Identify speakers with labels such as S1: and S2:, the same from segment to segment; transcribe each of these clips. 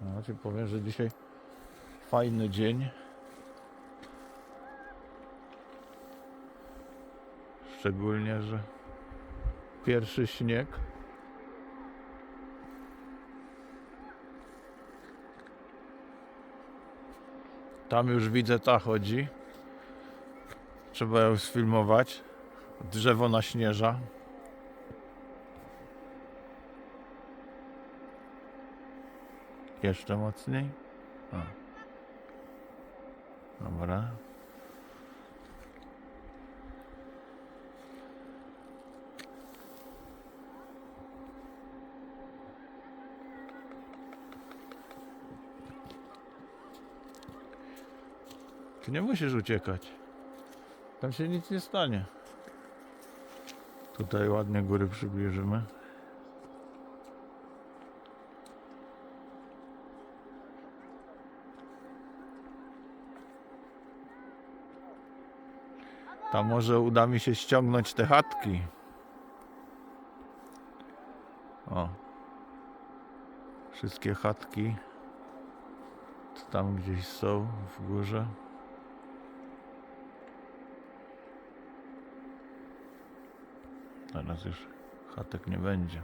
S1: Ja ci powiem, że dzisiaj fajny dzień. Szczególnie, że pierwszy śnieg. Tam już widzę ta chodzi. Trzeba ją sfilmować. Drzewo naśnieża. Jeszcze mocniej. O. Dobra. Ty nie musisz uciekać. Tam się nic nie stanie. Tutaj ładnie góry przybliżymy. Tam może uda mi się ściągnąć te chatki. O. Wszystkie chatki. To tam gdzieś są w górze. Teraz już chatek nie będzie.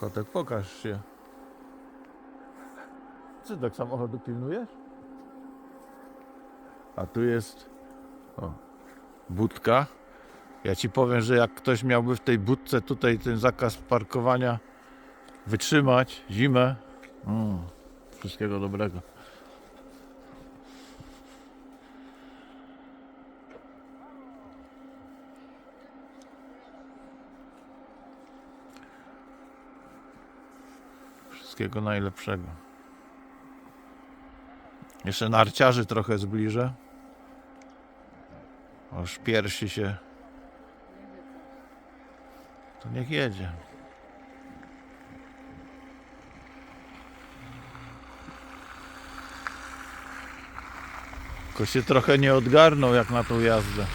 S1: Kotek, pokaż się. Czy tak samochodu pilnujesz? A tu jest o, budka. Ja ci powiem, że jak ktoś miałby w tej budce tutaj ten zakaz parkowania wytrzymać zimę, mm, wszystkiego dobrego. Wszystkiego najlepszego. Jeszcze narciarzy trochę zbliżę. Aż piersi się. To niech jedzie. Tylko się trochę nie odgarnął jak na tą jazdę.